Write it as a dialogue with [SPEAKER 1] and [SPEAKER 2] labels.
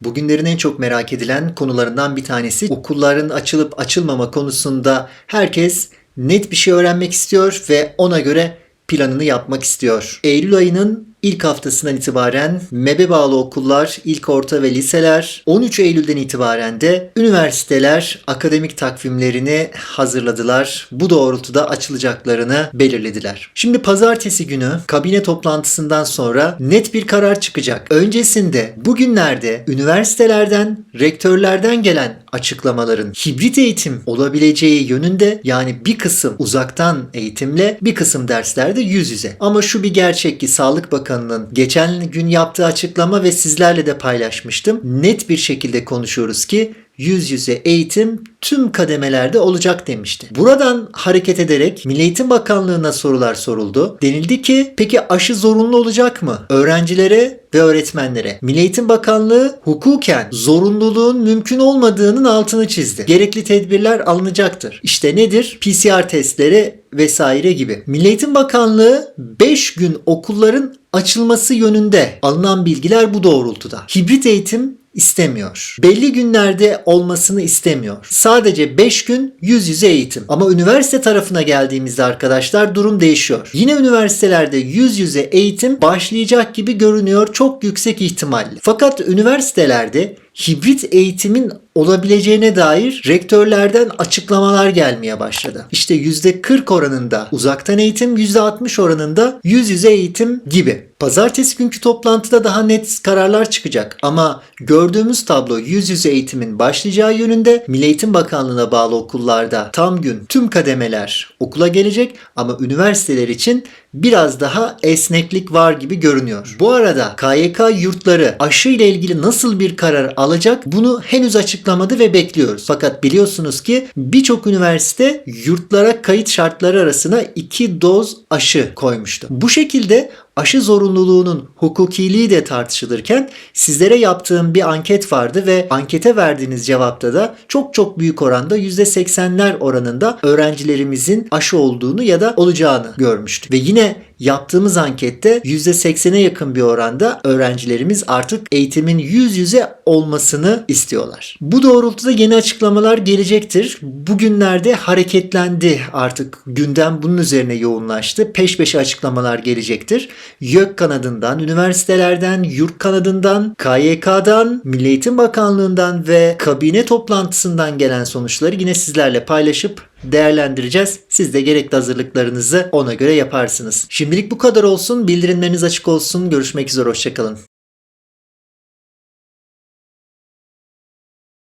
[SPEAKER 1] Bugünlerin en çok merak edilen konularından bir tanesi okulların açılıp açılmama konusunda herkes net bir şey öğrenmek istiyor ve ona göre planını yapmak istiyor. Eylül ayının ilk haftasından itibaren MEB'e bağlı okullar, ilk orta ve liseler 13 Eylül'den itibaren de üniversiteler akademik takvimlerini hazırladılar. Bu doğrultuda açılacaklarını belirlediler. Şimdi pazartesi günü kabine toplantısından sonra net bir karar çıkacak. Öncesinde bugünlerde üniversitelerden, rektörlerden gelen açıklamaların hibrit eğitim olabileceği yönünde yani bir kısım uzaktan eğitimle bir kısım derslerde yüz yüze. Ama şu bir gerçek ki Sağlık Bakanı'nın geçen gün yaptığı açıklama ve sizlerle de paylaşmıştım. Net bir şekilde konuşuyoruz ki yüz yüze eğitim tüm kademelerde olacak demişti. Buradan hareket ederek Milli Eğitim Bakanlığı'na sorular soruldu. Denildi ki peki aşı zorunlu olacak mı? Öğrencilere ve öğretmenlere. Milli Eğitim Bakanlığı hukuken zorunluluğun mümkün olmadığının altını çizdi. Gerekli tedbirler alınacaktır. İşte nedir? PCR testleri vesaire gibi. Milli Eğitim Bakanlığı 5 gün okulların açılması yönünde alınan bilgiler bu doğrultuda. Hibrit eğitim istemiyor. Belli günlerde olmasını istemiyor. Sadece 5 gün yüz yüze eğitim. Ama üniversite tarafına geldiğimizde arkadaşlar durum değişiyor. Yine üniversitelerde yüz yüze eğitim başlayacak gibi görünüyor çok yüksek ihtimalle. Fakat üniversitelerde hibrit eğitimin olabileceğine dair rektörlerden açıklamalar gelmeye başladı. İşte %40 oranında uzaktan eğitim, %60 oranında yüz yüze eğitim gibi. Pazartesi günkü toplantıda daha net kararlar çıkacak ama gördüğümüz tablo yüz yüze eğitimin başlayacağı yönünde Milli Eğitim Bakanlığı'na bağlı okullarda tam gün tüm kademeler okula gelecek ama üniversiteler için biraz daha esneklik var gibi görünüyor. Bu arada KYK yurtları aşı ile ilgili nasıl bir karar alacak bunu henüz açıklamadı ve bekliyoruz. Fakat biliyorsunuz ki birçok üniversite yurtlara kayıt şartları arasına iki doz aşı koymuştu. Bu şekilde aşı zorunluluğunun hukukiliği de tartışılırken sizlere yaptığım bir anket vardı ve ankete verdiğiniz cevapta da çok çok büyük oranda %80'ler oranında öğrencilerimizin aşı olduğunu ya da olacağını görmüştük. Ve yine yaptığımız ankette %80'e yakın bir oranda öğrencilerimiz artık eğitimin yüz yüze olmasını istiyorlar. Bu doğrultuda yeni açıklamalar gelecektir. Bugünlerde hareketlendi artık gündem bunun üzerine yoğunlaştı. Peş peşe açıklamalar gelecektir. YÖK kanadından, üniversitelerden, yurt kanadından, KYK'dan, Milli Eğitim Bakanlığı'ndan ve kabine toplantısından gelen sonuçları yine sizlerle paylaşıp değerlendireceğiz. Siz de gerekli hazırlıklarınızı ona göre yaparsınız. Şimdilik bu kadar olsun. Bildirimleriniz açık olsun. Görüşmek üzere. Hoşçakalın.